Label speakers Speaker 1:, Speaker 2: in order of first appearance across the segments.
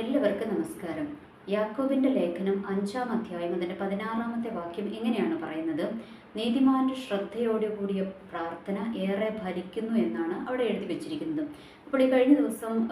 Speaker 1: എല്ലാവർക്കും നമസ്കാരം. യാക്കോബിന്റെ ലേഖനം അഞ്ചാം അധ്യായം അതിന്റെ പതിനാറാമത്തെ വാക്യം ഇങ്ങനെയാണ് പറയുന്നത്. നീതിമാന്റെ ശ്രദ്ധയോടുകൂടിയ പ്രാർത്ഥന ഏറെ ഫലിക്കുന്നു എന്നാണ് അവിടെ എഴുതി വെച്ചിരിക്കുന്നത്. അപ്പോൾ ഈ കഴിഞ്ഞ ദിവസം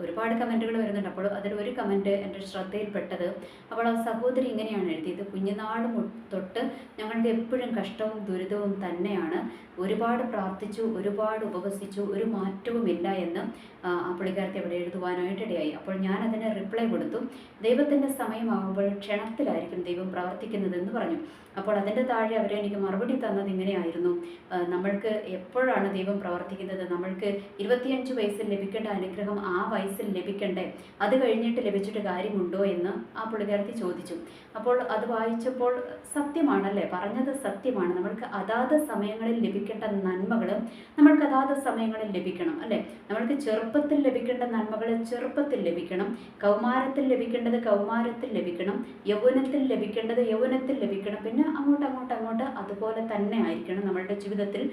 Speaker 1: ഒരുപാട് കമന്റുകൾ വരുന്നുണ്ട്. അപ്പോൾ അതിൽ ഒരു കമന്റ് എന്റെ ശ്രദ്ധയിൽപ്പെട്ടത് അപ്പോൾ ആ സഹോദരി ഇങ്ങനെയാണ് എഴുതിയത്. കുഞ്ഞുനാൾ മു- തൊട്ട് ഞങ്ങൾക്ക് എപ്പോഴും കഷ്ടവും ദുരിതവും തന്നെയാണ്. ഒരുപാട് പ്രാർത്ഥിച്ചു ഒരുപാട് ഉപവസിച്ചു ഒരു മാറ്റവുമില്ല എന്ന് ആ പുള്ളിക്കാരത്തെ അവിടെ എഴുതുവാനായിട്ട് ഇടയായി. അപ്പോൾ ഞാൻ അതിന് റിപ്ലൈ കൊടുത്തു. ദൈവത്തിന്റെ സമയമാകുമ്പോൾ ക്ഷണത്തിലായിരിക്കും ദൈവം പ്രവർത്തിക്കുന്നതെന്ന് പറഞ്ഞു. അപ്പോൾ അതിന്റെ താഴെ അവരെ എനിക്ക് മറുപടി തന്നത് ഇങ്ങനെയായിരുന്നു. നമ്മൾക്ക് എപ്പോഴാണ് ദൈവം പ്രവർത്തിക്കുന്നത് നമ്മൾക്ക് ഇരുപത്തിയഞ്ച് വയസ്സിൽ ലഭിക്കേണ്ട അനുഗ്രഹം ആ വയസ്സിൽ ലഭിക്കണ്ടേ? അത് കഴിഞ്ഞിട്ട് ലഭിച്ചിട്ട് കാര്യമുണ്ടോ എന്ന് ആ പുള്ളിക്കാരത്തി ചോദിച്ചു. അപ്പോൾ അത് വായിച്ചപ്പോൾ സത്യമാണല്ലേ? പറഞ്ഞത് സത്യമാണ്. നമ്മൾക്ക് അതാത് സമയങ്ങളിൽ ലഭിക്കേണ്ട നന്മകൾ നമ്മൾക്ക് അതാത് സമയങ്ങളിൽ ലഭിക്കണം അല്ലേ? നമ്മൾക്ക് ചെറുപ്പത്തിൽ ലഭിക്കേണ്ട നന്മകൾ ചെറുപ്പത്തിൽ ലഭിക്കണം. കൗമാരത്തിൽ ലഭിക്കേണ്ടത് കൗമാരത്തിൽ ലഭിക്കണം. യൗവനത്തിൽ ലഭിക്കേണ്ടത് യൗവനത്തിൽ ലഭിക്കണം. പിന്നെ അങ്ങോട്ട് അങ്ങോട്ട് അങ്ങോട്ട് അതുപോലെ തന്നെ ആയിരിക്കണം നമ്മളുടെ ജീവിതത്തിൽ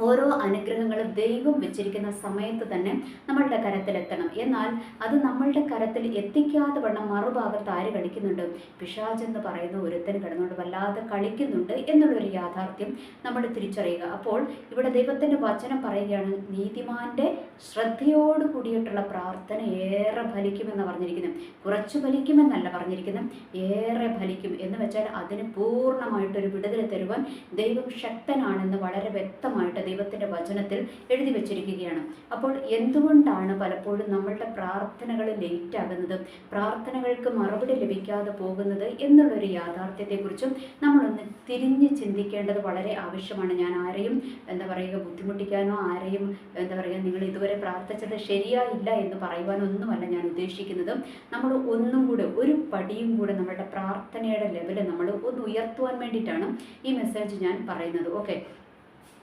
Speaker 1: ഓരോ അനുഗ്രഹങ്ങളും ദൈവം വെച്ചിരിക്കുന്ന സമയത്ത് തന്നെ നമ്മളുടെ കരത്തിലെത്തണം. എന്നാൽ അത് നമ്മളുടെ കരത്തിൽ എത്തിക്കാതെ വണ്ണം മറുഭാഗത്ത് ആര് കളിക്കുന്നുണ്ട്? പിശാജ് എന്ന് പറയുന്ന ഒരുത്തൻ കിടന്നുകൊണ്ട് വല്ലാതെ കളിക്കുന്നുണ്ട് എന്നുള്ളൊരു യാഥാർത്ഥ്യം നമ്മൾ തിരിച്ചറിയുക. അപ്പോൾ ഇവിടെ ദൈവത്തിന്റെ വചനം പറയുകയാണ് നീതിമാന്റെ ശ്രദ്ധയോട് കൂടിയിട്ടുള്ള പ്രാർത്ഥന ഏറെ ഫലിക്കുമെന്ന് പറഞ്ഞിരിക്കുന്നത് കുറച്ച് ഫലിക്കുമെന്നല്ല പറഞ്ഞിരിക്കുന്നു. ഏറെ ഫലിക്കും. എന്ന് വെച്ചാൽ അതിന് പൂർണമായിട്ടൊരു വിടുതൽ തരുവാൻ ദൈവം ശക്തനാണെന്ന് വളരെ വ്യക്തമായിട്ട് ദൈവത്തിന്റെ വചനത്തിൽ എഴുതി വച്ചിരിക്കുകയാണ്. അപ്പോൾ എന്തുകൊണ്ടാണ് പലപ്പോഴും നമ്മളുടെ പ്രാർത്ഥനകൾ ലേറ്റ് ആകുന്നത്? പ്രാർത്ഥനകൾക്ക് മറുപടി ലഭിക്കാതെ പോകുന്നത് എന്നുള്ളൊരു യാഥാർത്ഥ്യത്തെക്കുറിച്ചും നമ്മളൊന്ന് തിരിഞ്ഞ് ചിന്തിക്കേണ്ടത് വളരെ ആവശ്യമാണ്. ഞാൻ ആരെയും എന്താ പറയുക ബുദ്ധിമുട്ടിക്കാനോ ആരെയും എന്താ പറയുക നിങ്ങൾ ഇതുവരെ പ്രാർത്ഥിച്ചത് ശരിയായില്ല എന്ന് പറയുവാനൊന്നുമല്ല ഞാൻ ഉദ്ദേശിക്കുന്നത്. നമ്മൾ ഒന്നും കൂടെ ഒരു പടിയും കൂടെ നമ്മളുടെ പ്രാർത്ഥനയുടെ ലെവൽ നമ്മൾ ഒന്ന് ഉയർത്തുവാൻ വേണ്ടിയിട്ടാണ് ഈ മെസ്സേജ് ഞാൻ പറയുന്നത്. ഓക്കെ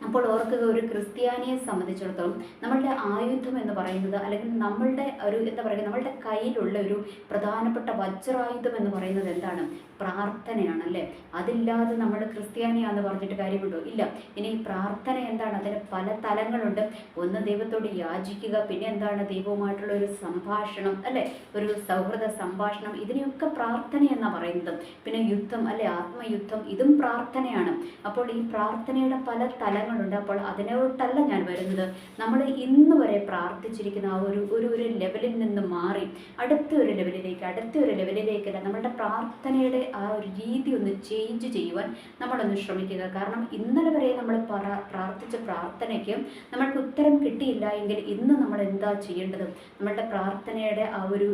Speaker 1: അപ്പോൾ ഓർക്കുക ഒരു ക്രിസ്ത്യാനിയെ സംബന്ധിച്ചിടത്തോളം നമ്മളുടെ ആയുധം എന്ന് പറയുന്നത് അല്ലെങ്കിൽ നമ്മളുടെ ഒരു എന്താ പറയുക നമ്മളുടെ കയ്യിലുള്ള ഒരു പ്രധാനപ്പെട്ട വജ്രായുധം എന്ന് പറയുന്നത് എന്താണ്? പ്രാർത്ഥനയാണ് അല്ലേ? അതില്ലാതെ നമ്മൾ ക്രിസ്ത്യാനിയാന്ന് പറഞ്ഞിട്ട് കാര്യമുണ്ടോ? ഇല്ല. ഇനി പ്രാർത്ഥന എന്താണ്? അതിന് പല തലങ്ങളുണ്ട്. ഒന്ന് ദൈവത്തോട് യാചിക്കുക പിന്നെ എന്താണ് ദൈവവുമായിട്ടുള്ള ഒരു സംഭാഷണം അല്ലേ? ഒരു സൗഹൃദ സംഭാഷണം. ഇതിനെയൊക്കെ പ്രാർത്ഥന എന്നാണ് പറയുന്നത്. പിന്നെ യുദ്ധം അല്ലെ? ആത്മയുദ്ധം. ഇതും പ്രാർത്ഥനയാണ്. അപ്പോൾ ഈ പ്രാർത്ഥനയുടെ പല തലങ്ങളുണ്ട് അപ്പോൾ അതിനോട്ടല്ല ഞാൻ വരുന്നത്. നമ്മൾ ഇന്ന് വരെ പ്രാർത്ഥിച്ചിരിക്കുന്ന ആ ഒരു ഒരു ഒരു ലെവലിൽ നിന്ന് മാറി അടുത്ത ഒരു ലെവലിലേക്ക് അടുത്ത ഒരു ലെവലിലേക്കല്ല നമ്മളുടെ പ്രാർത്ഥനയുടെ ആ ഒരു രീതി ഒന്ന് ചേഞ്ച് ചെയ്യുവാൻ നമ്മളൊന്ന് ശ്രമിക്കുക. കാരണം ഇന്നലെ വരെ നമ്മൾ പ്രാർത്ഥിച്ച പ്രാർത്ഥനയ്ക്ക് നമ്മൾക്ക് ഉത്തരം കിട്ടിയില്ല എങ്കിൽ ഇന്ന് നമ്മൾ എന്താ ചെയ്യേണ്ടത്? നമ്മളുടെ പ്രാർത്ഥനയുടെ ആ ഒരു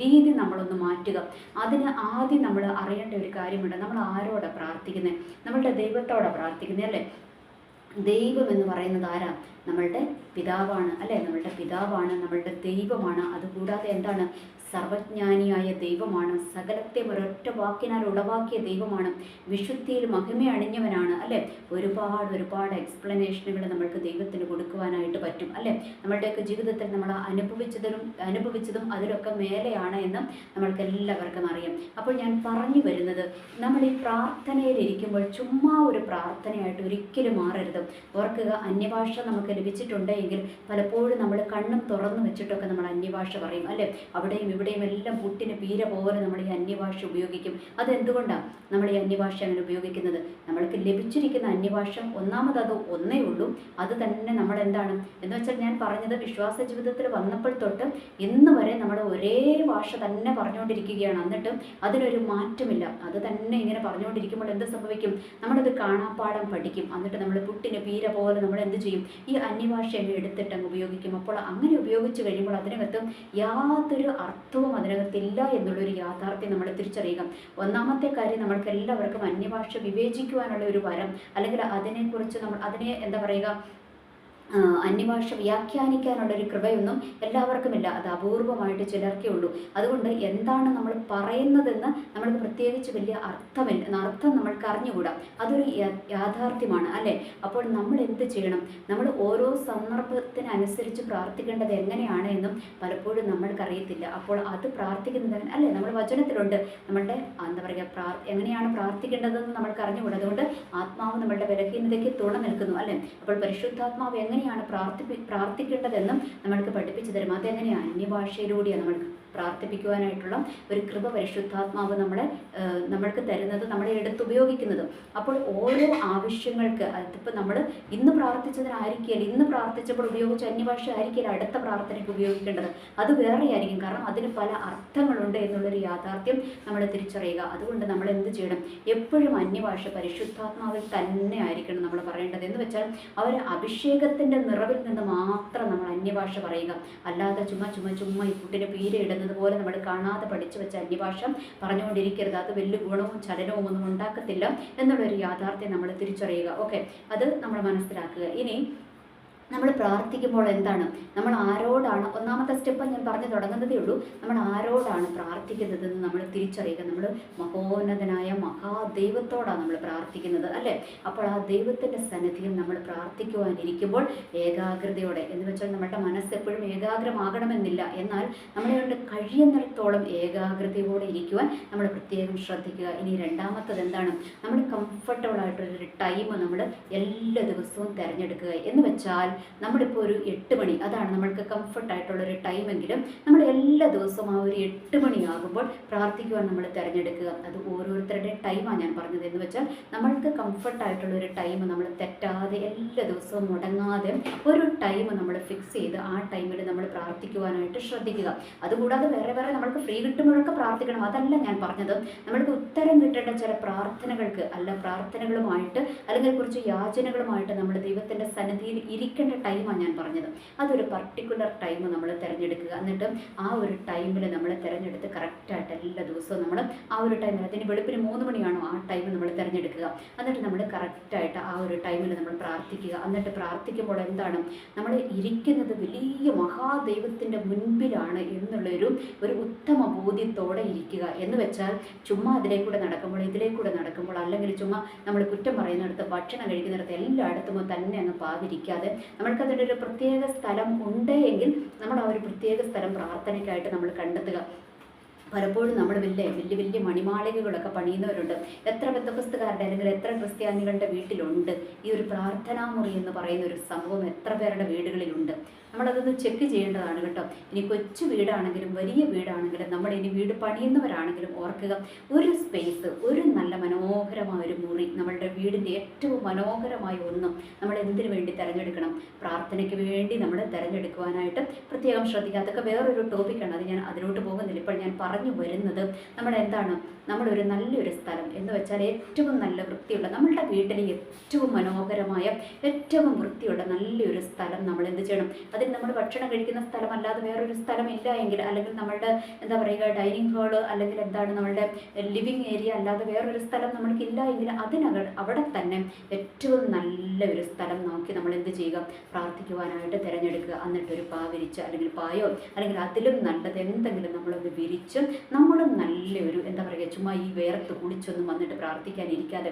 Speaker 1: രീതി നമ്മളൊന്ന് മാറ്റുക. അതിന് ആദ്യം നമ്മൾ അറിയേണ്ട ഒരു കാര്യമുണ്ട്. നമ്മൾ ആരോടെ പ്രാർത്ഥിക്കുന്നത് നമ്മളുടെ ദൈവത്തോടെ പ്രാർത്ഥിക്കുന്നത് അല്ലേ? ദൈവം എന്ന് പറയുന്നത് ആരാ? നമ്മളുടെ പിതാവാണ്. അല്ലേ? നമ്മളുടെ പിതാവാണ് നമ്മളുടെ ദൈവമാണ്. അതുകൂടാതെ എന്താണ് സർവജ്ഞാനിയായ ദൈവമാണ്. സകലത്തെ ഒരൊറ്റ വാക്കിനാൽ ഉളവാക്കിയ ദൈവമാണ്. വിശുദ്ധിയിൽ മഹിമ അണിഞ്ഞവനാണ് അല്ലേ? ഒരുപാട് ഒരുപാട് എക്സ്പ്ലനേഷനുകൾ നമ്മൾക്ക് ദൈവത്തിന് കൊടുക്കുവാനായിട്ട് പറ്റും അല്ലേ? നമ്മളുടെയൊക്കെ ജീവിതത്തിൽ നമ്മൾ അനുഭവിച്ചതിലും അനുഭവിച്ചതും അതിലൊക്കെ മേലെയാണ് എന്ന് നമ്മൾക്ക് എല്ലാവർക്കും അറിയാം. അപ്പോൾ ഞാൻ പറഞ്ഞു വരുന്നത് നമ്മൾ ഈ പ്രാർത്ഥനയിലിരിക്കുമ്പോൾ ചുമ്മാ ഒരു പ്രാർത്ഥനയായിട്ട് ഒരിക്കലും മാറരുത്. ഓർക്കുക അന്യഭാഷ നമുക്ക് ലഭിച്ചിട്ടുണ്ടെങ്കിൽ പലപ്പോഴും നമ്മൾ കണ്ണും തുറന്നു വെച്ചിട്ടൊക്കെ നമ്മൾ അന്യഭാഷ പറയും അല്ലേ? അവിടെയും ഇവിടെയും എല്ലാം പുട്ടിന് പീര പോലെ നമ്മൾ ഈ അന്യഭാഷ ഉപയോഗിക്കും. അതെന്തുകൊണ്ടാണ് നമ്മൾ ഈ അന്യഭാഷ അങ്ങനെ ഉപയോഗിക്കുന്നത്? നമ്മൾക്ക് ലഭിച്ചിരിക്കുന്ന അന്യഭാഷ ഒന്നാമത് അത് ഒന്നേ ഉള്ളൂ. അത് തന്നെ നമ്മൾ എന്താണ്? എന്ന് വെച്ചാൽ ഞാൻ പറഞ്ഞത് വിശ്വാസ ജീവിതത്തിൽ വന്നപ്പോൾ തൊട്ട് ഇന്ന് വരെ നമ്മൾ ഒരേ ഭാഷ തന്നെ പറഞ്ഞുകൊണ്ടിരിക്കുകയാണ്. എന്നിട്ടും അതിനൊരു മാറ്റമില്ല. അത് തന്നെ ഇങ്ങനെ പറഞ്ഞുകൊണ്ടിരിക്കുമ്പോൾ എന്ത് സംഭവിക്കും? നമ്മളത് കാണാപ്പാടം പഠിക്കും. എന്നിട്ട് നമ്മൾ പുട്ടിന് പീര പോലെ നമ്മൾ എന്ത് ചെയ്യും? ഈ അന്യഭാഷ എടുത്തിട്ട് അങ്ങ് ഉപയോഗിക്കും. അപ്പോൾ അങ്ങനെ ഉപയോഗിച്ച് കഴിയുമ്പോൾ അതിനകത്ത് യാതൊരു അർത്ഥവും അതിനകത്തില്ല എന്നുള്ളൊരു യാഥാർത്ഥ്യം നമ്മൾ തിരിച്ചറിയുക. ഒന്നാമത്തെ കാര്യം നമ്മൾക്ക് എല്ലാവർക്കും അന്യഭാഷ വിവേചിക്കുവാനുള്ള ഒരു വരം അല്ലെങ്കിൽ അതിനെക്കുറിച്ച് നമ്മൾ അതിനെ എന്താ പറയുക അന്യഭാഷ വ്യാഖ്യാനിക്കാനുള്ള ഒരു കൃപയൊന്നും എല്ലാവർക്കുമില്ല. അത് അപൂർവമായിട്ട് ചിലർക്കേ ഉള്ളൂ. അതുകൊണ്ട് എന്താണ് നമ്മൾ പറയുന്നതെന്ന് നമ്മൾക്ക് പ്രത്യേകിച്ച് വലിയ അർത്ഥമില്ല അർത്ഥം നമ്മൾക്ക് അറിഞ്ഞുകൂടാ. അതൊരു യാഥാർത്ഥ്യമാണ് അല്ലേ? അപ്പോൾ നമ്മൾ എന്ത് ചെയ്യണം? നമ്മൾ ഓരോ സന്ദർഭത്തിനനുസരിച്ച് പ്രാർത്ഥിക്കേണ്ടത് എങ്ങനെയാണ് എന്നും പലപ്പോഴും നമ്മൾക്കറിയത്തില്ല അപ്പോൾ അത് പ്രാർത്ഥിക്കുന്നതിന് അല്ലേ? നമ്മൾ വചനത്തിലുണ്ട്. നമ്മളുടെ എന്താ പറയുക പ്രാർ എങ്ങനെയാണ് പ്രാർത്ഥിക്കേണ്ടതെന്ന് നമ്മൾക്ക് അറിഞ്ഞുകൂടാ. അതുകൊണ്ട് ആത്മാവ് നമ്മളുടെ ബലഹീനതയ്ക്ക് തുണ നിൽക്കുന്നു അല്ലേ? അപ്പോൾ പരിശുദ്ധാത്മാവ് എങ്ങനെയാണ് പ്രാർത്ഥി പ്രാർത്ഥിക്കേണ്ടതെന്നും നമ്മൾക്ക് പഠിപ്പിച്ചു തരും. അതെങ്ങനെയാണ് അന്യഭാഷയിലൂടെയാണ് നമ്മൾ പ്രാർത്ഥിപ്പിക്കുവാനായിട്ടുള്ള ഒരു കൃപ പരിശുദ്ധാത്മാവ് നമ്മളെ നമ്മൾക്ക് തരുന്നത് നമ്മളെ എടുത്തുപയോഗിക്കുന്നത്. അപ്പോൾ ഓരോ ആവശ്യങ്ങൾക്ക് അതിപ്പോൾ നമ്മൾ ഇന്ന് പ്രാർത്ഥിച്ചതിനായിരിക്കില്ല ഇന്ന് പ്രാർത്ഥിച്ചപ്പോൾ ഉപയോഗിച്ച അന്യഭാഷ ആയിരിക്കില്ല അടുത്ത പ്രാർത്ഥനയ്ക്ക് ഉപയോഗിക്കേണ്ടത്. അത് വേറെ ആയിരിക്കും കാരണം അതിന് പല അർത്ഥങ്ങളുണ്ട് എന്നുള്ളൊരു യാഥാർത്ഥ്യം നമ്മൾ തിരിച്ചറിയുക. അതുകൊണ്ട് നമ്മൾ എന്ത് ചെയ്യണം? എപ്പോഴും അന്യഭാഷ പരിശുദ്ധാത്മാവിൽ തന്നെ ആയിരിക്കണം നമ്മൾ പറയേണ്ടത്. എന്ന് വെച്ചാൽ അവർ അഭിഷേകത്തിന്റെ നിറവിൽ നിന്ന് മാത്രം നമ്മൾ അന്യഭാഷ പറയുക. അല്ലാതെ ചുമ്മാ ചുമ്മാ ചുമ്മാ ഈ കുട്ടിനെ പീരെ ഇടുന്നത് നമ്മൾ കാണാതെ പഠിച്ചു വെച്ച അന്യഭാഷ പറഞ്ഞുകൊണ്ടിരിക്കരുത്. അത് വലിയ ഗുണവും ചലനവും ഒന്നും ഉണ്ടാക്കത്തില്ല. എന്നുള്ളൊരു യാഥാർത്ഥ്യം നമ്മൾ തിരിച്ചറിയുക. ഓക്കെ അത് നമ്മൾ മനസ്സിലാക്കുക. ഇനി നമ്മൾ പ്രാർത്ഥിക്കുമ്പോൾ എന്താണ്? നമ്മൾ ആരോടാണ്? ഒന്നാമത്തെ സ്റ്റെപ്പ് ഞാൻ പറഞ്ഞു തുടങ്ങുന്നതേ ഉള്ളൂ. നമ്മൾ ആരോടാണ് പ്രാർത്ഥിക്കുന്നതെന്ന് നമ്മൾ തിരിച്ചറിയുക. നമ്മൾ മഹോന്നതനായ മഹാദൈവത്തോടാണ് നമ്മൾ പ്രാർത്ഥിക്കുന്നത് അല്ലേ? അപ്പോൾ ആ ദൈവത്തിന്റെ സന്നിധിയിൽ നമ്മൾ പ്രാർത്ഥിക്കുവാനിരിക്കുമ്പോൾ ഏകാഗ്രതയോടെ എന്ന് വെച്ചാൽ നമ്മുടെ മനസ്സ് എപ്പോഴും ഏകാഗ്രമാകണമെന്നില്ല. എന്നാൽ നമ്മളെ കൊണ്ട് കഴിയുന്നിടത്തോളം ഏകാഗ്രതയോടെ ഇരിക്കുവാൻ നമ്മൾ പ്രത്യേകം ശ്രദ്ധിക്കുക. ഇനി രണ്ടാമത്തത് എന്താണ്? നമ്മൾ കംഫർട്ടബിൾ ആയിട്ടൊരു ടൈം നമ്മൾ എല്ലാ ദിവസവും തിരഞ്ഞെടുക്കുക. എന്ന് വെച്ചാൽ നമ്മളിപ്പോൾ ഒരു എട്ട് മണി അതാണ് നമ്മൾക്ക് കംഫർട്ട് ആയിട്ടുള്ളൊരു ടൈമെങ്കിലും നമ്മൾ എല്ലാ ദിവസവും ആ ഒരു എട്ട് മണിയാകുമ്പോൾ പ്രാർത്ഥിക്കുവാൻ നമ്മൾ തിരഞ്ഞെടുക്കുക. അത് ഓരോരുത്തരുടെ ടൈമാണ് ഞാൻ പറഞ്ഞത്. എന്ന് വെച്ചാൽ നമ്മൾക്ക് കംഫർട്ട് ആയിട്ടുള്ള ഒരു ടൈം നമ്മൾ തെറ്റാതെ എല്ലാ ദിവസവും മുടങ്ങാതെ ഒരു ടൈം നമ്മൾ ഫിക്സ് ചെയ്ത് ആ ടൈമിൽ നമ്മൾ പ്രാർത്ഥിക്കുവാനായിട്ട് ശ്രദ്ധിക്കുക. അതുകൂടാതെ വേറെ വേറെ നമ്മൾക്ക് ഫ്രീ കിട്ടുമ്പോഴൊക്കെ പ്രാർത്ഥിക്കണം. അതല്ല ഞാൻ പറഞ്ഞത്. നമ്മൾക്ക് ഉത്തരം കിട്ടേണ്ട ചില പ്രാർത്ഥനകൾക്ക് അല്ല പ്രാർത്ഥനകളുമായിട്ട് അല്ലെങ്കിൽ കുറച്ച് യാചനകളുമായിട്ട് നമ്മൾ ദൈവത്തിന്റെ സന്നിധിയിൽ ഇരിക്കേണ്ട ടൈമാണ് ഞാൻ പറഞ്ഞത്. അതൊരു പർട്ടിക്കുലർ ടൈം നമ്മൾ തിരഞ്ഞെടുക്കുക. എന്നിട്ട് ആ ഒരു ടൈമിൽ നമ്മൾ തിരഞ്ഞെടുത്ത് കറക്റ്റായിട്ട് എല്ലാ ദിവസവും നമ്മൾ ആ ഒരു ടൈമിൽ അതിന് വെളുപ്പിന് മൂന്ന് മണിയാണോ ആ ടൈം നമ്മൾ തിരഞ്ഞെടുക്കുക. എന്നിട്ട് നമ്മൾ കറക്റ്റായിട്ട് ആ ഒരു ടൈമിൽ നമ്മൾ പ്രാർത്ഥിക്കുക. എന്നിട്ട് പ്രാർത്ഥിക്കുമ്പോൾ എന്താണ്? നമ്മൾ ഇരിക്കുന്നത് വലിയ മഹാദൈവത്തിന്റെ മുൻപിലാണ് എന്നുള്ളൊരു ഒരു ഉത്തമ ബോധ്യത്തോടെ ഇരിക്കുക. എന്ന് വെച്ചാൽ ചുമ്മാ അതിലേ കൂടെ നടക്കുമ്പോൾ ഇതിലേ കൂടെ നടക്കുമ്പോൾ അല്ലെങ്കിൽ ചുമ്മാ നമ്മൾ കുറ്റം പറയുന്നിടത്ത് ഭക്ഷണം കഴിക്കുന്നിടത്ത് എല്ലായിടത്തും തന്നെ അങ്ങ് പാവിരിക്കാതെ നമ്മൾക്കതിന്റെ ഒരു പ്രത്യേക സ്ഥലം ഉണ്ട് എങ്കിൽ നമ്മൾ ആ ഒരു പ്രത്യേക സ്ഥലം പ്രാർത്ഥനയ്ക്കായിട്ട് നമ്മൾ കണ്ടെത്തുക. പലപ്പോഴും നമ്മൾ വലിയ വലിയ വലിയ മണിമാളികകളൊക്കെ പണിയുന്നവരുണ്ട്. എത്ര ബന്ധപുസ്തകാരുടെ അല്ലെങ്കിൽ എത്ര ക്രിസ്ത്യാനികളുടെ വീട്ടിലുണ്ട്? ഈ ഒരു പ്രാർത്ഥനാ മുറി എന്ന് പറയുന്ന ഒരു സംഭവം എത്ര പേരുടെ വീടുകളിലുണ്ട്? നമ്മളതൊന്ന് ചെക്ക് ചെയ്യേണ്ടതാണ് കേട്ടോ. ഇനി കൊച്ചു വീടാണെങ്കിലും വലിയ വീടാണെങ്കിലും നമ്മൾ ഇനി വീട് പണിയുന്നവരാണെങ്കിലും ഓർക്കുക ഒരു സ്പേസ് ഒരു നല്ല മനോഹരമായ ഒരു മുറി നമ്മളുടെ വീടിന്റെ ഏറ്റവും മനോഹരമായ ഒന്നും നമ്മൾ എന്തിനു വേണ്ടി തിരഞ്ഞെടുക്കണം? പ്രാർത്ഥനയ്ക്ക് വേണ്ടി നമ്മൾ തിരഞ്ഞെടുക്കുവാനായിട്ട് പ്രത്യേകം ശ്രദ്ധിക്കുക. അതൊക്കെ വേറൊരു ടോപ്പിക്കാണ് അത് ഞാൻ അതിലോട്ട് പോകുന്നില്ല. ഇപ്പോൾ ഞാൻ പറഞ്ഞു വരുന്നത് നമ്മുടെ എന്താണ്? നമ്മളൊരു നല്ലൊരു സ്ഥലം എന്ന് വെച്ചാൽ ഏറ്റവും നല്ല വൃത്തിയുള്ള നമ്മളുടെ വീട്ടിലെ ഏറ്റവും മനോഹരമായ ഏറ്റവും വൃത്തിയുള്ള നല്ലൊരു സ്ഥലം നമ്മൾ എന്ത് ചെയ്യണം? അതിൽ നമ്മൾ ഭക്ഷണം കഴിക്കുന്ന സ്ഥലമല്ലാതെ വേറൊരു സ്ഥലമില്ല എങ്കിൽ അല്ലെങ്കിൽ നമ്മളുടെ എന്താ പറയുക ഡൈനിങ് ഹാൾ അല്ലെങ്കിൽ എന്താണ് നമ്മളുടെ ലിവിങ് ഏരിയ അല്ലാതെ വേറൊരു സ്ഥലം നമ്മൾക്ക് ഇല്ല എങ്കിൽ അതിനക അവിടെ തന്നെ ഏറ്റവും നല്ല ഒരു സ്ഥലം നോക്കി നമ്മൾ എന്ത് ചെയ്യുക? പ്രാർത്ഥിക്കുവാനായിട്ട് തിരഞ്ഞെടുക്കുക. എന്നിട്ടൊരു പാ വിരിച്ച് അല്ലെങ്കിൽ പായോ അല്ലെങ്കിൽ അതിലും നല്ലത് എന്തെങ്കിലും നമ്മളൊന്ന് വിരിച്ച് നമ്മളും നല്ലൊരു എന്താ പറയുക ചുമ്മാ ഈ വേർത്ത് കുളിച്ചൊന്നും വന്നിട്ട് പ്രാർത്ഥിക്കാനിരിക്കാതെ ഇരിക്കാതെ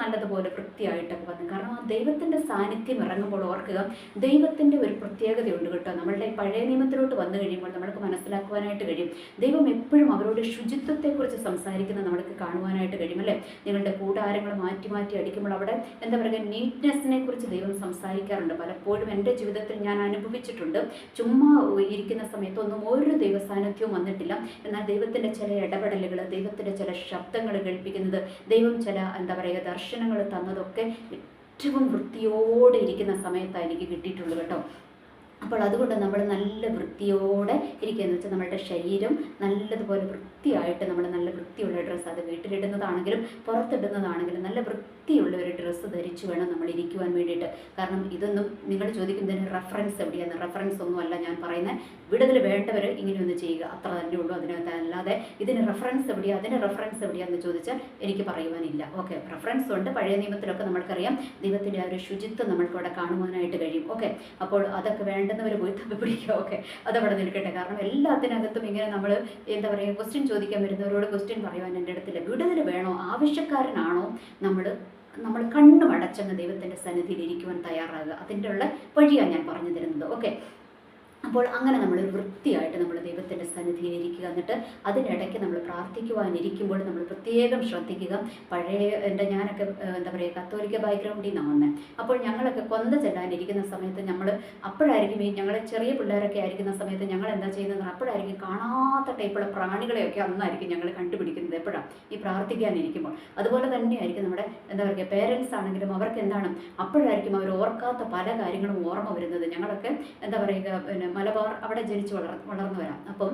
Speaker 1: നല്ലതുപോലെ വൃത്തിയായിട്ടൊക്കെ വന്നു. കാരണം ആ ദൈവത്തിന്റെ സാന്നിധ്യം ഇറങ്ങുമ്പോൾ ഓർക്കുക ദൈവത്തിന്റെ ഒരു പ്രത്യേകതയുണ്ട് കേട്ടോ. നമ്മളുടെ പഴയ നിയമത്തിലോട്ട് വന്നു കഴിയുമ്പോൾ നമ്മൾക്ക് മനസ്സിലാക്കുവാനായിട്ട് കഴിയും. ദൈവം എപ്പോഴും അവരോട് ശുചിത്വത്തെക്കുറിച്ച് സംസാരിക്കുന്നത് നമ്മൾക്ക് കാണുവാനായിട്ട് കഴിയും അല്ലേ? നിങ്ങളുടെ കൂടാരങ്ങൾ മാറ്റി മാറ്റി അടിക്കുമ്പോൾ അവിടെ എന്താ പറയുക നീറ്റ്നെസ്സിനെ കുറിച്ച് ദൈവം സംസാരിക്കാറുണ്ട്. പലപ്പോഴും എന്റെ ജീവിതത്തിൽ ഞാൻ അനുഭവിച്ചിട്ടുണ്ട്. ചുമ്മാ ഇരിക്കുന്ന സമയത്തൊന്നും ഒരു ദൈവസാന്നിധ്യവും വന്നിട്ടില്ല. എന്നാൽ ദൈവത്തിന്റെ ചില ഇടപെടലുകൾ ദൈവത്തിന്റെ ചില ശബ്ദങ്ങൾ കേൾപ്പിക്കുന്നത് ദൈവം ചില എന്താ പറയുക ദർശനങ്ങൾ തന്നതൊക്കെ ഏറ്റവും വൃത്തിയോടെ ഇരിക്കുന്ന സമയത്താണ് എനിക്ക് കിട്ടിയിട്ടുള്ളൂ കേട്ടോ. അപ്പോൾ അതുകൊണ്ട് നമ്മൾ നല്ല വൃത്തിയോടെ ഇരിക്കുക. വെച്ചാൽ നമ്മളുടെ ശരീരം നല്ലതുപോലെ വൃത്തിയായിട്ട് നമ്മൾ നല്ല വൃത്തിയുള്ള ഡ്രസ്സ് അത് വീട്ടിലിടുന്നതാണെങ്കിലും പുറത്തിടുന്നതാണെങ്കിലും നല്ല വൃത്തിയുള്ള ഒരു ഡ്രസ്സ് ധരിച്ചു വേണം നമ്മൾ ഇരിക്കുവാൻ വേണ്ടിയിട്ട്. കാരണം ഇതൊന്നും നിങ്ങൾ ചോദിക്കുന്നതിന് റെഫറൻസ് എവിടെയാണ് റെഫറൻസ് ഒന്നുമല്ല ഞാൻ പറയുന്നത് വിടുതൽ വേണ്ടവർ ഇങ്ങനെയൊന്ന് ചെയ്യുക. അത്ര തന്നെ ഉള്ളൂ അതിനകത്ത്. അല്ലാതെ ഇതിന് റെഫറൻസ് എവിടെയാണ് അതിന് റെഫറൻസ് എവിടെയാണെന്ന് ചോദിച്ചാൽ എനിക്ക് പറയുവാനില്ല. ഓക്കെ റെഫറൻസ് ഉണ്ട്. പഴയ നിയമത്തിലൊക്കെ നമ്മൾക്കറിയാം. ദൈവത്തിന്റെ ആ ഒരു ശുചിത്വം നമ്മൾക്ക് അവിടെ കാണുവാനായിട്ട് കഴിയും. ഓക്കെ അപ്പോൾ അതൊക്കെ വേണ്ടുന്നവർ പോയി തമ്മിൽ പിടിക്കുക. ഓക്കെ. അതവിടെ നിൽക്കട്ടെ. കാരണം എല്ലാത്തിനകത്തും ഇങ്ങനെ നമ്മൾ എന്താ പറയുക ക്വസ്റ്റ്യൻ ചോദിക്കാൻ വരുന്നവരോട് ക്വസ്റ്റ്യൻ പറയുവാൻ എന്റെ അടുത്തില്ല വിടുതൽ വേണോ? ആവശ്യക്കാരനാണോ? നമ്മൾ നമ്മൾ കണ്ണും അടച്ചെന്ന് ദൈവത്തിന്റെ സന്നിധിയിൽ ഇരിക്കുവാൻ തയ്യാറാകുക. അതിന്റെ ഉള്ള വഴിയാണ് ഞാൻ പറഞ്ഞു തരുന്നത്. ഓക്കെ. അപ്പോൾ അങ്ങനെ നമ്മൾ വൃത്തിയായിട്ട് നമ്മൾ ദൈവത്തിന്റെ സന്നിധിയിൽ ഇരിക്കുക എന്നിട്ട് അതിനിടയ്ക്ക് നമ്മൾ പ്രാർത്ഥിക്കുവാനിരിക്കുമ്പോൾ നമ്മൾ പ്രത്യേകം ശ്രദ്ധിക്കുക. പഴയ എന്റെ ഞാനൊക്കെ എന്താ പറയുക കത്തോലിക്ക ബാക്ക്ഗ്രൗണ്ടിൽ നിന്നാണ് വന്നത് അപ്പോൾ ഞങ്ങളൊക്കെ കൊന്ത ചെല്ലാനിരിക്കുന്ന സമയത്ത് നമ്മൾ അപ്പോഴായിരിക്കും ഈ ഞങ്ങൾ ചെറിയ പിള്ളേരൊക്കെ ആയിരിക്കുന്ന സമയത്ത് ഞങ്ങൾ എന്താ ചെയ്യുന്നത് അപ്പോഴായിരിക്കും കാണാത്ത ടൈപ്പുള്ള പ്രാണികളെയൊക്കെ അന്നായിരിക്കും ഞങ്ങൾ കണ്ടുപിടിക്കുന്നത് എപ്പോഴാണ് ഈ പ്രാർത്ഥിക്കാനിരിക്കുമ്പോൾ. അതുപോലെ തന്നെയായിരിക്കും നമ്മുടെ എന്താ പറയുക പേരൻസ് ആണെങ്കിലും അവർക്ക് എന്താണ് അപ്പോഴായിരിക്കും അവർ ഓർക്കാത്ത പല കാര്യങ്ങളും ഓർമ്മ വരുന്നത്. ഞങ്ങളൊക്കെ എന്താ പറയുക പിന്നെ മലബാർ അവിടെ ജനിച്ച് വളർ വളർന്നു വരാം. അപ്പം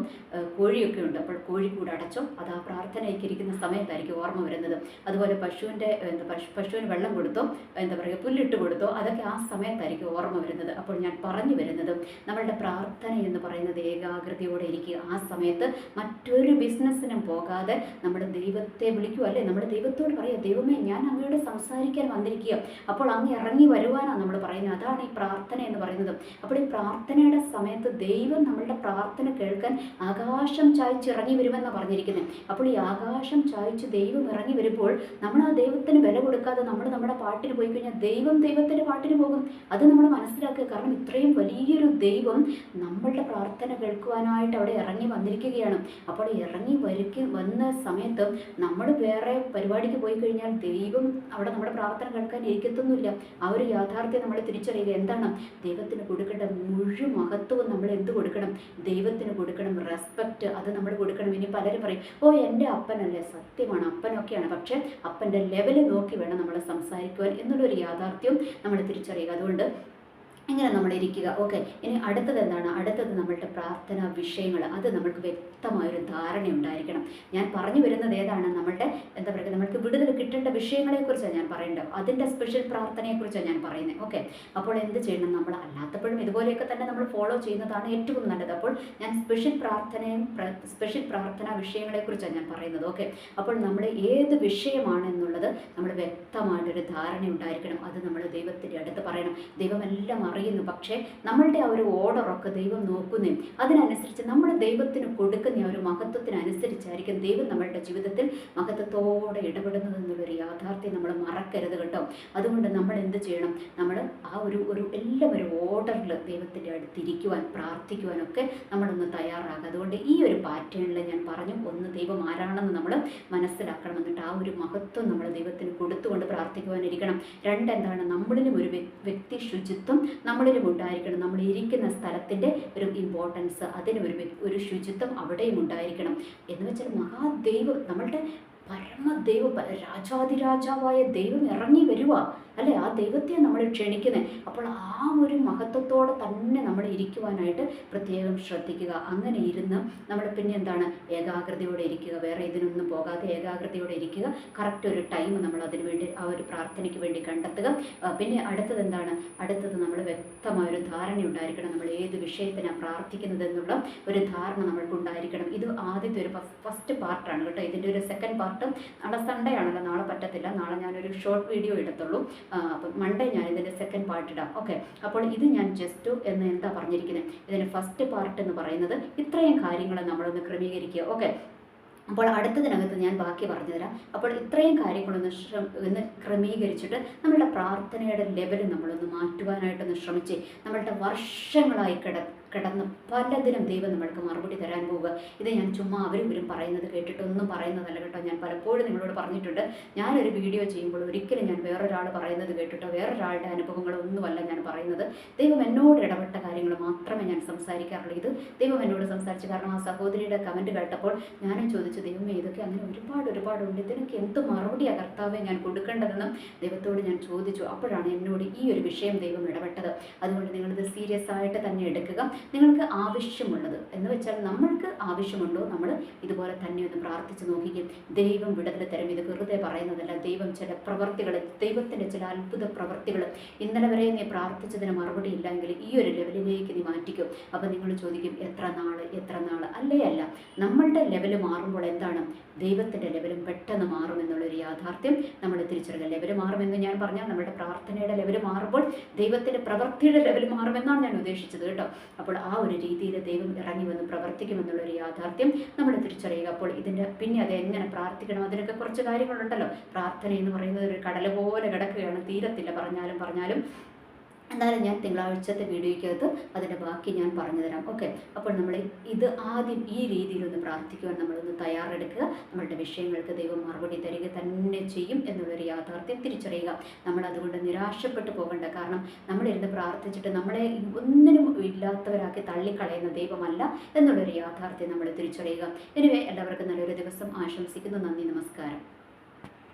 Speaker 1: കോഴിയൊക്കെ ഉണ്ട്. അപ്പോൾ കോഴി കോഴിക്കൂട് അടച്ചോ അത് ആ പ്രാർത്ഥനയൊക്കെ സമയത്തായിരിക്കും ഓർമ്മ വരുന്നത്. അതുപോലെ പശുവിന്റെ എന്താ പശു പശുവിന് വെള്ളം കൊടുത്തോ എന്താ പറയുക പുല്ലിട്ട് കൊടുത്തോ അതൊക്കെ ആ സമയത്തായിരിക്കും ഓർമ്മ വരുന്നത്. അപ്പോൾ ഞാൻ പറഞ്ഞു വരുന്നത് നമ്മളുടെ പ്രാർത്ഥന എന്ന് പറയുന്നത് ഏകാഗ്രതയോടെ ഇരിക്കുക. ആ സമയത്ത് മറ്റൊരു ബിസിനസ്സിനും പോകാതെ നമ്മുടെ ദൈവത്തെ വിളിക്കുക. അല്ലേ? നമ്മുടെ ദൈവത്തോട് പറയുക ദൈവമേ ഞാൻ അങ്ങയോട് സംസാരിക്കാൻ വന്നിരിക്കുക. അപ്പോൾ അങ്ങ് ഇറങ്ങി വരുവാനാണ് നമ്മൾ പറയുന്നത്. അതാണ് ഈ പ്രാർത്ഥന എന്ന് പറയുന്നത്. അപ്പോൾ ഈ പ്രാർത്ഥനയുടെ സമയത്ത് ദൈവം നമ്മളുടെ പ്രാർത്ഥന കേൾക്കാൻ ആകാശം ചായച്ച് ഇറങ്ങി വരുമെന്നാണ് പറഞ്ഞിരിക്കുന്നത് അപ്പോൾ ഈ ആകാശം ചായച്ച് ദൈവം ഇറങ്ങി വരുമ്പോൾ നമ്മൾ ആ ദൈവത്തിന് വില കൊടുക്കാതെ നമ്മൾ നമ്മുടെ പാട്ടിന് പോയി കഴിഞ്ഞാൽ ദൈവം ദൈവത്തിന്റെ പാട്ടിന് പോകും. അത് നമ്മൾ മനസ്സിലാക്കുക. കാരണം ഇത്രയും വലിയൊരു ദൈവം നമ്മളുടെ പ്രാർത്ഥന കേൾക്കുവാനായിട്ട് അവിടെ ഇറങ്ങി വന്നിരിക്കുകയാണ്. അപ്പോൾ ഇറങ്ങി വരിക വന്ന സമയത്ത് നമ്മൾ വേറെ പരിപാടിക്ക് പോയി കഴിഞ്ഞാൽ ദൈവം അവിടെ നമ്മുടെ പ്രാർത്ഥന കേൾക്കാൻ ഇരിക്കത്തൊന്നുമില്ല. ആ ഒരു യാഥാർത്ഥ്യം നമ്മൾ തിരിച്ചറിയുക. എന്താണ്? ദൈവത്തിന് കൊടുക്കേണ്ട മുഴുവൻ മഹത്വവും നമ്മൾ എന്ത് കൊടുക്കണം? ദൈവത്തിന് കൊടുക്കണം. റെസ്പെക്റ്റ് അത് നമ്മൾ കൊടുക്കണം. ഇനി പലരും പറയും ഓ എന്റെ അപ്പനല്ലേ? സത്യമാണ്. അപ്പനൊക്കെയാണ്. പക്ഷേ അപ്പന്റെ ലെവൽ നോക്കി വേണം നമ്മൾ സംസാരിക്കുവാൻ എന്നുള്ളൊരു യാഥാർത്ഥ്യം നമ്മൾ തിരിച്ചറിയുക. അതുകൊണ്ട് ഇങ്ങനെ നമ്മൾ ഇരിക്കുക. ഓക്കെ ഇനി അടുത്തത് എന്താണ്? അടുത്തത് നമ്മളുടെ പ്രാർത്ഥനാ വിഷയങ്ങൾ. അത് നമ്മൾക്ക് വ്യക്തമായൊരു ധാരണ ഉണ്ടായിരിക്കണം. ഞാൻ പറഞ്ഞു വരുന്നത് ഏതാണ്? നമ്മളുടെ എന്താ പറയുക നമ്മൾക്ക് വിടുതൽ കിട്ടേണ്ട വിഷയങ്ങളെക്കുറിച്ചാണ് ഞാൻ പറയേണ്ടത്. അതിന്റെ സ്പെഷ്യൽ പ്രാർത്ഥനയെക്കുറിച്ചാണ് ഞാൻ പറയുന്നത്. ഓക്കെ അപ്പോൾ എന്ത് ചെയ്യണം? നമ്മൾ അല്ലാത്തപ്പോഴും ഇതുപോലെയൊക്കെ തന്നെ നമ്മൾ ഫോളോ ചെയ്യുന്നതാണ് ഏറ്റവും നല്ലത്. അപ്പോൾ ഞാൻ സ്പെഷ്യൽ പ്രാർത്ഥനയും പ്ര- സ്പെഷ്യൽ പ്രാർത്ഥനാ വിഷയങ്ങളെക്കുറിച്ചാണ് ഞാൻ പറയുന്നത്. ഓക്കെ അപ്പോൾ നമ്മൾ ഏത് വിഷയമാണ് എന്നുള്ളത് നമ്മൾ വ്യക്തമായിട്ടൊരു ധാരണ ഉണ്ടായിരിക്കണം. അത് നമ്മൾ ദൈവത്തിന്റെ അടുത്ത് പറയണം. ദൈവം എല്ലാം അറിയുന്നു പക്ഷേ നമ്മളുടെ ആ ഒരു ഓർഡറൊക്കെ ദൈവം നോക്കുന്നേ അതിനനുസരിച്ച് നമ്മൾ ദൈവത്തിന് കൊടുക്കുന്ന ആ ഒരു മഹത്വത്തിനനുസരിച്ചായിരിക്കും ദൈവം നമ്മളുടെ ജീവിതത്തിൽ മഹത്വത്തോടെ ഇടപെടുന്നത് എന്നുള്ളൊരു യാഥാർത്ഥ്യം നമ്മൾ മറക്കരുത് കേട്ടോ. അതുകൊണ്ട് നമ്മൾ എന്ത് ചെയ്യണം? നമ്മൾ ആ ഒരു ഒരു എല്ലാം ഒരു ഓർഡറിൽ ദൈവത്തിന്റെ അടുത്തിരിക്കുവാൻ പ്രാർത്ഥിക്കുവാനൊക്കെ നമ്മളൊന്ന് തയ്യാറാകുക. അതുകൊണ്ട് ഈ ഒരു പാറ്റേണിൽ ഞാൻ പറഞ്ഞു ഒന്ന് ദൈവം ആരാണെന്ന് നമ്മൾ മനസ്സിലാക്കണം. എന്നിട്ട് ആ ഒരു മഹത്വം നമ്മൾ ദൈവത്തിന് കൊടുത്തുകൊണ്ട് പ്രാർത്ഥിക്കുവാനിരിക്കണം. രണ്ട് എന്താണ് നമ്മളിലും ഒരു വ്യക്തി ശുചിത്വം നമ്മളിലും ഉണ്ടായിരിക്കണം. നമ്മൾ ഇരിക്കുന്ന സ്ഥലത്തിന്റെ ഒരു ഇമ്പോർട്ടൻസ് അതിന് ഒരു ഒരു ശുചിത്വം അവിടെയും ഉണ്ടായിരിക്കണം. എന്ന് വെച്ചാൽ മഹാദൈവം നമ്മളുടെ പരമദൈവം രാജാതിരാജാവായ ദൈവം ഇറങ്ങി വരുക അല്ലേ? ആ ദൈവത്തെ നമ്മൾ ക്ഷണിക്കുന്നത് അപ്പോൾ ആ ഒരു മഹത്വത്തോടെ തന്നെ നമ്മൾ ഇരിക്കുവാനായിട്ട് പ്രത്യേകം ശ്രദ്ധിക്കുക. അങ്ങനെ ഇരുന്ന് നമ്മൾ പിന്നെ എന്താണ്? ഏകാഗ്രതയോടെ ഇരിക്കുക. വേറെ ഇതിനൊന്നും പോകാതെ ഏകാഗ്രതയോടെ ഇരിക്കുക. കറക്റ്റ് ഒരു ടൈം നമ്മൾ അതിന് വേണ്ടി ആ ഒരു പ്രാർത്ഥനയ്ക്ക് വേണ്ടി കണ്ടെത്തുക. പിന്നെ അടുത്തത് എന്താണ്? അടുത്തത് നമ്മൾ വ്യക്തമായ ഒരു ധാരണ ഉണ്ടായിരിക്കണം. നമ്മൾ ഏത് വിഷയത്തിനാണ് പ്രാർത്ഥിക്കുന്നത് എന്നുള്ള ഒരു ധാരണ നമ്മൾക്ക് ഉണ്ടായിരിക്കണം. ഇത് ആദ്യത്തെ ഒരു ഫസ്റ്റ് പാർട്ടാണ് കേട്ടോ. ഇതിന്റെ ഒരു സെക്കൻഡ് പാർട്ട് നാളെ സൺഡേ ആണല്ലോ. നാളെ പറ്റത്തില്ല. നാളെ ഞാനൊരു ഷോർട്ട് വീഡിയോ ഇടത്തുള്ളൂ. ആ, മൺഡേ ഞാൻ ഇതിന്റെ സെക്കൻഡ് പാർട്ട് ഇടാം. ഓക്കെ അപ്പോൾ ഇത് ഞാൻ ജസ്റ്റ് എന്ന് എന്താ പറഞ്ഞിരിക്കുന്നത് ഇതിന്റെ ഫസ്റ്റ് പാർട്ട് എന്ന് പറയുന്നത് ഇത്രയും കാര്യങ്ങൾ നമ്മളൊന്ന് ക്രമീകരിക്കുക. ഓക്കെ അപ്പോൾ അടുത്തതിനകത്ത് ഞാൻ ബാക്കി പറഞ്ഞുതരാം. അപ്പോൾ ഇത്രയും കാര്യങ്ങളൊന്ന് ശ്രമ ഒന്ന് ക്രമീകരിച്ചിട്ട് നമ്മളുടെ പ്രാർത്ഥനയുടെ ലെവൽ നമ്മളൊന്ന് മാറ്റുവാനായിട്ടൊന്ന് ശ്രമിച്ച്. നമ്മളുടെ വർഷങ്ങളായി കിട കിടന്ന് പലതിനും ദൈവം നമ്മൾക്ക് മറുപടി തരാൻ പോവുക. ഇത് ഞാൻ ചുമ്മാ അവരും ഇവരും പറയുന്നത് കേട്ടിട്ടൊന്നും പറയുന്നതല്ല കേട്ടോ. ഞാൻ പലപ്പോഴും നിങ്ങളോട് പറഞ്ഞിട്ടുണ്ട്. ഞാനൊരു വീഡിയോ ചെയ്യുമ്പോൾ ഒരിക്കലും ഞാൻ വേറൊരാൾ പറയുന്നത് കേട്ടിട്ടോ വേറൊരാളുടെ അനുഭവങ്ങളൊന്നുമല്ല ഞാൻ പറയുന്നത്. ദൈവം എന്നോട് ഇടപെട്ട കാര്യങ്ങൾ മാത്രമേ ഞാൻ സംസാരിക്കാറുള്ളൂ. ഇത് ദൈവം എന്നോട് സംസാരിച്ചു കാരണം ആ സഹോദരിയുടെ കമന്റ് കേട്ടപ്പോൾ ഞാനും ചോദിച്ചു ദൈവമേ ഇതൊക്കെ അങ്ങനെ ഒരുപാട് ഒരുപാടുണ്ട് ഇതിനൊക്കെ എന്ത് മറുപടിയാണ് കർത്താവെ ഞാൻ കൊടുക്കേണ്ടതെന്നും ദൈവത്തോട് ഞാൻ ചോദിച്ചു. അപ്പോഴാണ് എന്നോട് ഈ ഒരു വിഷയം ദൈവം ഇടപെട്ടത്. അതുകൊണ്ട് നിങ്ങളിത് സീരിയസ് ആയിട്ട് തന്നെ എടുക്കുക. നിങ്ങൾക്ക് ആവശ്യമുള്ളത്. എന്ന് വെച്ചാൽ നമ്മൾക്ക് ആവശ്യമുണ്ടോ? നമ്മൾ ഇതുപോലെ തന്നെ ഒന്ന് പ്രാർത്ഥിച്ച് നോക്കിക്കും. ദൈവം വിടുതൽ തരും. ഇത് വെറുതെ പറയുന്നതല്ല. ദൈവം ചില പ്രവർത്തികൾ ദൈവത്തിന്റെ ചില അത്ഭുത പ്രവർത്തികൾ ഇന്നലെ വരെ നീ പ്രാർത്ഥിച്ചതിന് മറുപടി ഇല്ലെങ്കിൽ ഈ ഒരു ലെവലിലേക്ക് നീ മാറ്റിക്കും. അപ്പോൾ നിങ്ങൾ ചോദിക്കും എത്ര നാൾ എത്ര നാൾ അല്ലേ അല്ല. നമ്മളുടെ ലെവൽ മാറുമ്പോൾ എന്താണ്? ദൈവത്തിന്റെ ലെവലും പെട്ടെന്ന് മാറും എന്നുള്ളൊരു യാഥാർത്ഥ്യം നമ്മൾ തിരിച്ചറിയുക ലെവൽ മാറുമെന്ന് ഞാൻ പറഞ്ഞാൽ നമ്മുടെ പ്രാർത്ഥനയുടെ ലെവൽ മാറുമ്പോൾ ദൈവത്തിന്റെ പ്രവൃത്തിയുടെ ലെവൽ മാറുമെന്നാണ് ഞാൻ ഉദ്ദേശിച്ചത് കേട്ടോ. ആ ഒരു രീതിയിൽ ദൈവം ഇറങ്ങി വന്ന് പ്രവർത്തിക്കുമെന്നുള്ളൊരു യാഥാർത്ഥ്യം നമ്മൾ തിരിച്ചറിയുക. അപ്പോൾ ഇതിന്റെ പിന്നെ അത് എങ്ങനെ പ്രാർത്ഥിക്കണം? അതിനൊക്കെ കുറച്ച് കാര്യങ്ങളുണ്ടല്ലോ. പ്രാർത്ഥന എന്ന് പറയുന്നത് ഒരു കടല പോലെ കിടക്കുകയാണ്. തീരത്തില്ല പറഞ്ഞാലും പറഞ്ഞാലും. എന്തായാലും ഞാൻ തിങ്കളാഴ്ചത്തെ വീഡിയോയ്ക്കകത്ത് അതിന്റെ ബാക്കി ഞാൻ പറഞ്ഞു തരാം. ഓക്കെ? അപ്പോൾ നമ്മൾ ഇത് ആദ്യം ഈ രീതിയിലൊന്ന് പ്രാർത്ഥിക്കുവാൻ നമ്മളൊന്ന് തയ്യാറെടുക്കുക. നമ്മളുടെ വിഷയങ്ങൾക്ക് ദൈവം മറുപടി തരിക തന്നെ ചെയ്യും എന്നുള്ളൊരു യാഥാർത്ഥ്യം തിരിച്ചറിയുക. നമ്മൾ അതുകൊണ്ട് നിരാശപ്പെട്ടു പോകേണ്ട. കാരണം നമ്മളിരുന്ന് പ്രാർത്ഥിച്ചിട്ട് നമ്മളെ ഒന്നിനും ഇല്ലാത്തവരാക്കി തള്ളിക്കളയുന്ന ദൈവമല്ല എന്നുള്ളൊരു യാഥാർത്ഥ്യം നമ്മൾ തിരിച്ചറിയുക. എനിവേ എല്ലാവർക്കും നല്ലൊരു ദിവസം ആശംസിക്കുന്നു. നന്ദി നമസ്കാരം.